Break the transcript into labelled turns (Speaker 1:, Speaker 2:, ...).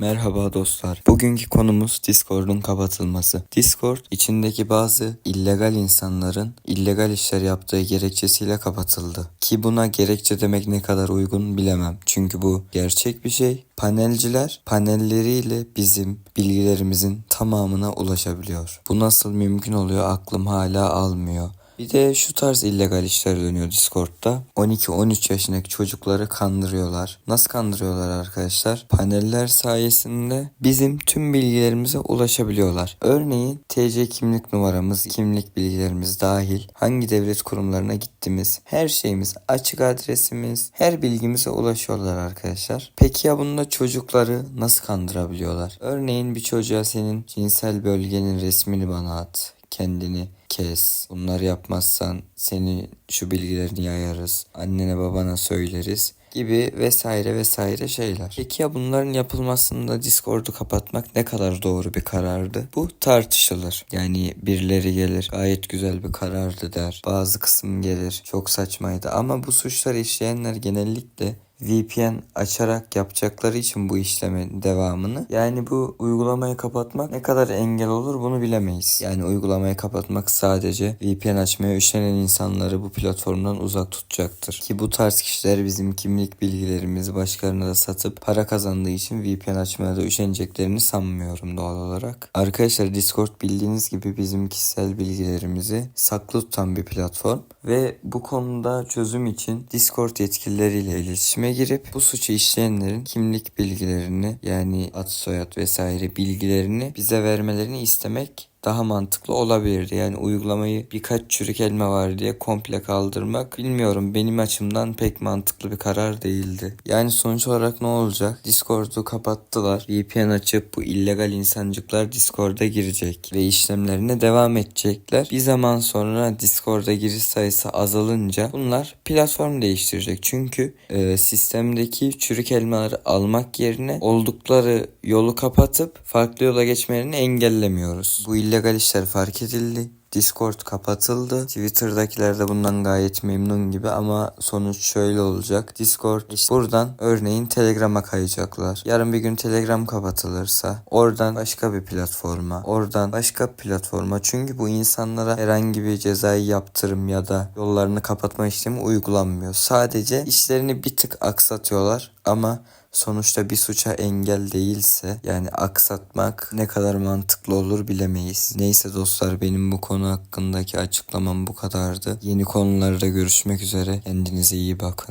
Speaker 1: Merhaba dostlar. Bugünkü konumuz Discord'un kapatılması. Discord içindeki bazı illegal insanların illegal işler yaptığı gerekçesiyle kapatıldı. Ki buna gerekçe demek ne kadar uygun bilemem. Çünkü bu gerçek bir şey. Panelciler panelleriyle bizim bilgilerimizin tamamına ulaşabiliyor. Bu nasıl mümkün oluyor aklım hala almıyor. Bir de şu tarz illegal işler dönüyor Discord'da. 12-13 yaşındaki çocukları kandırıyorlar. Nasıl kandırıyorlar arkadaşlar? Paneller sayesinde bizim tüm bilgilerimize ulaşabiliyorlar. Örneğin TC kimlik numaramız, kimlik bilgilerimiz dahil hangi devlet kurumlarına gittiğimiz, her şeyimiz, açık adresimiz, her bilgimize ulaşıyorlar arkadaşlar. Peki ya bunda çocukları nasıl kandırabiliyorlar? Örneğin bir çocuğa senin cinsel bölgenin resmini bana at kendini kes. Bunları yapmazsan seni şu bilgilerini yayarız. Annene babana söyleriz gibi vesaire vesaire şeyler. Peki ya bunların yapılmasında Discord'u kapatmak ne kadar doğru bir karardı? Bu tartışılır. Yani birileri gelir gayet güzel bir karardı der. Bazı kısım gelir çok saçmaydı ama bu suçları işleyenler genellikle VPN açarak yapacakları için bu işlemin devamını yani bu uygulamayı kapatmak ne kadar engel olur bunu bilemeyiz. Yani uygulamayı kapatmak sadece VPN açmaya üşenen insanları bu platformdan uzak tutacaktır. Ki bu tarz kişiler bizim kimlik bilgilerimizi başkalarına da satıp para kazandığı için VPN açmaya da üşeneceklerini sanmıyorum doğal olarak. Arkadaşlar Discord bildiğiniz gibi bizim kişisel bilgilerimizi saklı tutan bir platform ve bu konuda çözüm için Discord yetkilileriyle iletişime girip bu suçu işleyenlerin kimlik bilgilerini yani ad soyad vesaire bilgilerini bize vermelerini istemek daha mantıklı olabilirdi. Yani uygulamayı birkaç çürük elma var diye komple kaldırmak bilmiyorum benim açımdan pek mantıklı bir karar değildi. Yani sonuç olarak ne olacak? Discord'u kapattılar. VPN açıp bu illegal insancıklar Discord'a girecek ve işlemlerine devam edecekler. Bir zaman sonra Discord'a giriş sayısı azalınca bunlar platform değiştirecek. Çünkü e, sistemdeki çürük elmaları almak yerine oldukları yolu kapatıp farklı yola geçmelerini engellemiyoruz. Bu illegal işler fark edildi. Discord kapatıldı. Twitter'dakiler de bundan gayet memnun gibi ama sonuç şöyle olacak. Discord işte buradan örneğin Telegram'a kayacaklar. Yarın bir gün Telegram kapatılırsa oradan başka bir platforma, oradan başka platforma. Çünkü bu insanlara herhangi bir cezai yaptırım ya da yollarını kapatma işlemi uygulanmıyor. Sadece işlerini bir tık aksatıyorlar ama sonuçta bir suça engel değilse yani aksatmak ne kadar mantıklı olur bilemeyiz. Neyse dostlar benim bu konu hakkındaki açıklamam bu kadardı. Yeni konularda görüşmek üzere. Kendinize iyi bakın.